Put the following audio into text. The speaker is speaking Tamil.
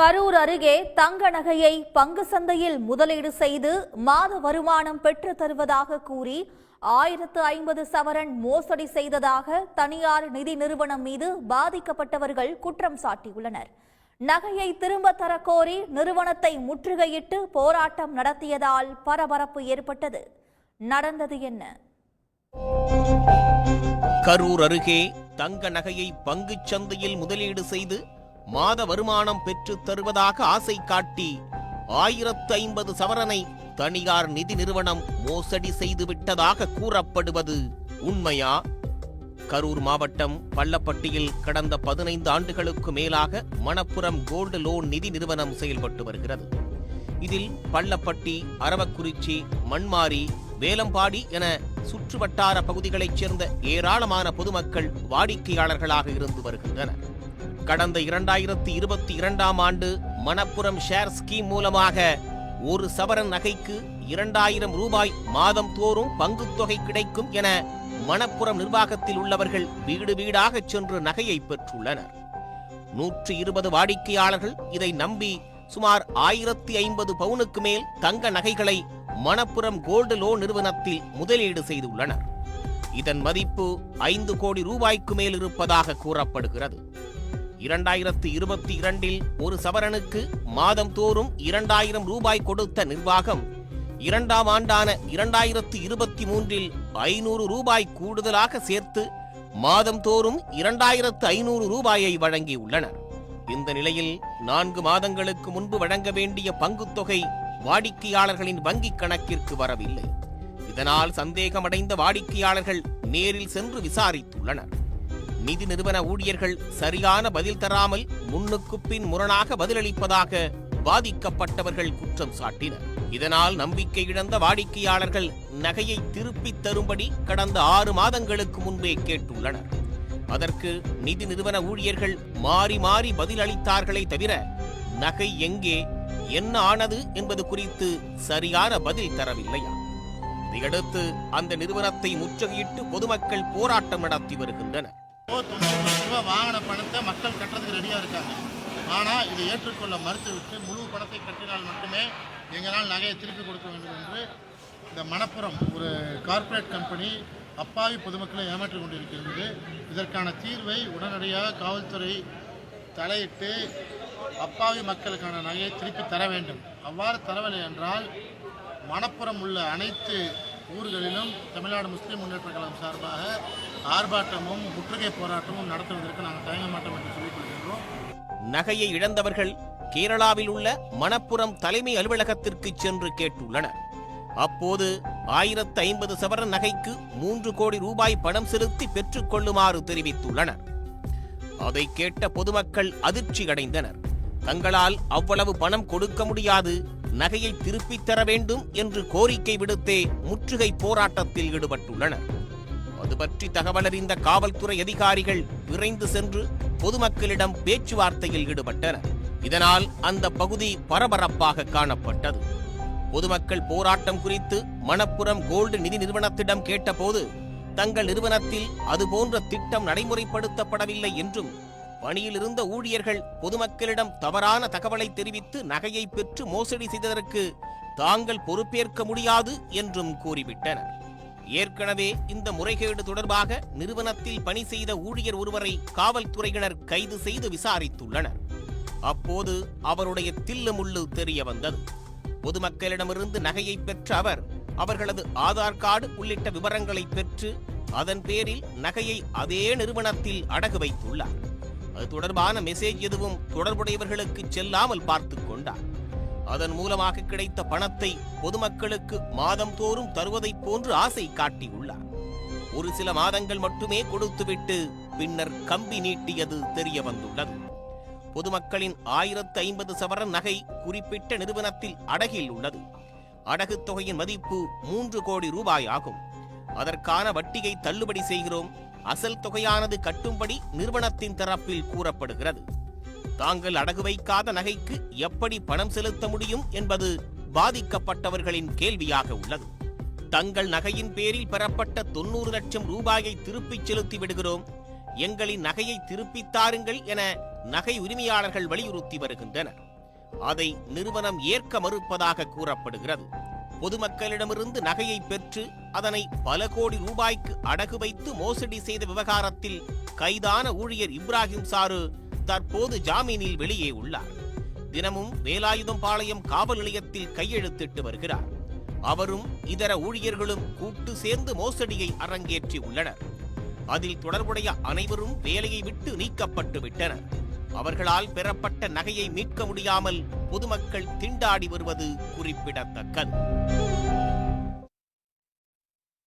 கரூர் அருகே தங்க நகையை பங்கு சந்தையில் முதலீடு செய்து மாத வருமானம் பெற்று தருவதாக கூறி ஆயிரத்து ஐம்பது சவரன் மோசடி செய்ததாக தனியார் நிதி நிறுவனம் மீது பாதிக்கப்பட்டவர்கள் குற்றம் சாட்டியுள்ளனர். நகையை திரும்ப தரக்கோரி நிறுவனத்தை முற்றுகையிட்டு போராட்டம் நடத்தியதால் பரபரப்பு ஏற்பட்டது. நடந்தது என்ன? கரூர் அருகே தங்க நகையை பங்குச் சந்தையில் முதலீடு செய்து மாத வருமானம் பெற்றுத் தருவதாக ஆசை காட்டி ஆயிரத்து ஐம்பது சவரனை தனியார் நிதி நிறுவனம் மோசடி செய்து விட்டதாக கூறப்படுவது உண்மையா? கரூர் மாவட்டம் பள்ளப்பட்டியில் கடந்த பதினைந்து ஆண்டுகளுக்கு மேலாக மணப்புரம் கோல்டு லோன் நிதி நிறுவனம் செயல்பட்டு வருகிறது. இதில் பள்ளப்பட்டி அரவக்குறிச்சி மண்மாரி வேலம்பாடி என சுற்றுவட்டார பகுதிகளைச் சேர்ந்த ஏராளமான பொதுமக்கள் வாடிக்கையாளர்களாக இருந்து வருகின்றனர். கடந்த இரண்டாயிரத்தி இருபத்தி இரண்டாம் ஆண்டு மணப்புறம் ஷேர் ஸ்கீம் மூலமாக ஒரு சவரன் நகைக்கு இரண்டாயிரம் ரூபாய் மாதம் தோறும் பங்கு தொகை கிடைக்கும் என மணப்புறம் நிர்வாகத்தில் உள்ளவர்கள் வீடு வீடாகச் சென்று நகையை பெற்றுள்ளனர். நூற்று இருபது வாடிக்கையாளர்கள் இதை நம்பி சுமார் ஆயிரத்தி ஐம்பது பவுனுக்கு மேல் தங்க நகைகளை மணப்புறம் கோல்டு லோன் நிறுவனத்தில் முதலீடு செய்துள்ளனர். இதன் மதிப்பு ஐந்து கோடி ரூபாய்க்கு மேல் இருப்பதாக கூறப்படுகிறது. இரண்டாயிரத்து இருபத்தி இரண்டில் ஒரு சவரனுக்கு மாதம் தோறும் இரண்டாயிரம் ரூபாய் கொடுத்த நிர்வாகம் இரண்டாம் ஆண்டான இரண்டாயிரத்து இருபத்தி மூன்றில் ஐநூறு ரூபாய் கூடுதலாக சேர்த்து மாதம் தோறும் இரண்டாயிரத்து ஐநூறு ரூபாயை வழங்கியுள்ளனர். இந்த நிலையில் நான்கு மாதங்களுக்கு முன்பு வழங்க வேண்டிய பங்குத் தொகை வாடிக்கையாளர்களின் வங்கிக் கணக்கிற்கு வரவில்லை. இதனால் சந்தேகமடைந்த வாடிக்கையாளர்கள் நேரில் சென்று விசாரித்துள்ளனர். நிதி நிறுவன ஊழியர்கள் சரியான பதில் தராமல் முன்னுக்கு பின் முரணாக பதிலளிப்பதாக பாதிக்கப்பட்டவர்கள் குற்றம் சாட்டினர். இதனால் நம்பிக்கை இழந்த வாடிக்கையாளர்கள் நகையை திருப்பித் தரும்படி கடந்த ஆறு மாதங்களுக்கு முன்பே கேட்டுள்ளனர். அதற்கு நிதி நிறுவன ஊழியர்கள் மாறி மாறி பதிலளித்தார்களே தவிர நகை எங்கே என்ன ஆனது என்பது குறித்து சரியான பதில் தரவில்லையா? இதையடுத்து அந்த நிறுவனத்தை முற்றுகையிட்டு பொதுமக்கள் போராட்டம் நடத்தி வருகின்றனர். தொண்ணூறு லட்ச ரூபாய் வாங்கின பணத்தை மக்கள் கட்டுறதுக்கு ரெடியாக இருக்காங்க. ஆனால் இதை ஏற்றுக்கொள்ள மறுத்துவிட்டு முழு பணத்தை கட்டினால் மட்டுமே எங்களால் நகையை திருப்பி கொடுக்க வேண்டும் என்று இந்த மணப்புறம் ஒரு கார்ப்பரேட் கம்பெனி அப்பாவி பொதுமக்களை ஏமாற்றிக் கொண்டிருக்கின்றது இதற்கான தீர்வை உடனடியாக காவல்துறை தலையிட்டு அப்பாவி மக்களுக்கான நகையை திருப்பி தர வேண்டும். அவ்வாறு தரவில்லை என்றால் மணப்புறம் உள்ள அனைத்து ஊர்களிலும் தமிழ்நாடு முஸ்லீம் முன்னேற்ற கழகம் சார்பாக ஆர்ப்பாட்டமும் முற்றுகை போராட்டமும் நடத்துவதற்கு நாங்கள் தயங்க மாட்டோம் என்று சொல்லிக் கொள்கின்றோம். நகையை இழந்தவர்கள் கேரளாவில் உள்ள மணப்புறம் தலைமை அலுவலகத்திற்கு சென்று கேட்டுள்ளனர். அப்போது ஆயிரத்து ஐம்பது சவரன் நகைக்கு மூன்று கோடி ரூபாய் பணம் செலுத்தி பெற்றுக் கொள்ளுமாறு தெரிவித்துள்ளனர். அதை கேட்ட பொதுமக்கள் அதிர்ச்சி அடைந்தனர் தங்களால் அவ்வளவு பணம் கொடுக்க முடியாது நகையை திருப்பித் தர வேண்டும் என்று கோரிக்கை விடுத்தே முற்றுகை போராட்டத்தில் ஈடுபட்டுள்ளனர். அது பற்றி தகவலறிந்த காவல்துறை அதிகாரிகள் விரைந்து சென்று பொதுமக்களிடம் பேச்சுவார்த்தையில் ஈடுபட்டனர். இதனால் அந்த பகுதி பரபரப்பாக காணப்பட்டது. பொதுமக்கள் போராட்டம் குறித்து மணப்புறம் கோல்டு நிதி நிறுவனத்திடம் கேட்டபோது தங்கள் நிறுவனத்தில் அதுபோன்ற திட்டம் நடைமுறைப்படுத்தப்படவில்லை என்றும் பணியில் இருந்த ஊழியர்கள் பொதுமக்களிடம் தவறான தகவலை தெரிவித்து நகையை பெற்று மோசடி செய்ததற்கு தாங்கள் பொறுப்பேற்க முடியாது என்றும் கூறிவிட்டனர். ஏற்கனவே இந்த முறைகேடு தொடர்பாக நிறுவனத்தில் பணி செய்த ஊழியர் ஒருவரை காவல்துறையினர் கைது செய்து விசாரித்துள்ளனர். அப்போது அவருடைய தில்லு முள்ளு தெரிய வந்தது. பொதுமக்களிடமிருந்து நகையை பெற்ற அவர் அவர்களது ஆதார் கார்டு உள்ளிட்ட விவரங்களை பெற்று அதன் பேரில் நகையை அதே நிறுவனத்தில் அடகு வைத்துள்ளார். அது தொடர்பான மெசேஜ் எதுவும் தொடர்புடையவர்களுக்கு செல்லாமல் பார்த்து கொண்டார். அதன் மூலமாக கிடைத்த பணத்தை பொதுமக்களுக்கு மாதம் தோறும் தருவதைப் போன்று ஆசை காட்டியுள்ளார். ஒரு சில மாதங்கள் மட்டுமே கொடுத்துவிட்டு பின்னர் கம்பி நீட்டியது தெரிய வந்துள்ளது. பொதுமக்களின் ஆயிரத்து ஐம்பது சவரன் நகை குறிப்பிட்ட நிறுவனத்தில் அடகில் உள்ளது. அடகுத் தொகையின் மதிப்பு மூன்று கோடி ரூபாய் ஆகும். அதற்கான வட்டியை தள்ளுபடி செய்கிறோம். அசல் தொகையானது கட்டும்படி நிறுவனத்தின் தரப்பில் கூறப்படுகிறது. தாங்கள் அடகு வைக்காத நகைக்கு எப்படி பணம் செலுத்த முடியும் என்பது பாதிக்கப்பட்டவர்களின் கேள்வியாக உள்ளது. தங்கள் நகையின் பேரில் பெறப்பட்ட தொண்ணூறு லட்சம் ரூபாயை திருப்பிச் செலுத்தி விடுகிறோம். எங்களின் நகையை திருப்பித் தாருங்கள் என நகை உரிமையாளர்கள் வலியுறுத்தி வருகின்றனர். அதை நிறுவனம் ஏற்க மறுப்பதாக கூறப்படுகிறது. பொதுமக்களிடமிருந்து நகையை பெற்று அதனை பல கோடி ரூபாய்க்கு அடகு வைத்து மோசடி செய்த விவகாரத்தில் கைதான ஊழியர் இப்ராஹிம் சாரு தற்போது ஜாமீனில் வெளியே உள்ளார். தினமும் வேலாயுதம் பாளையம் காவல் நிலையத்தில் கையெழுத்திட்டு வருகிறார். அவரும் இதர ஊழியர்களும் கூட்டு சேர்ந்து மோசடியை அரங்கேற்றி உள்ளனர். அதில் தொடர்புடைய அனைவரும் வேலையை விட்டு நீக்கப்பட்டு விட்டனர். அவர்களால் பெறப்பட்ட நகையை மீட்க முடியாமல் பொதுமக்கள் திண்டாடி வருவது குறிப்பிடத்தக்கது.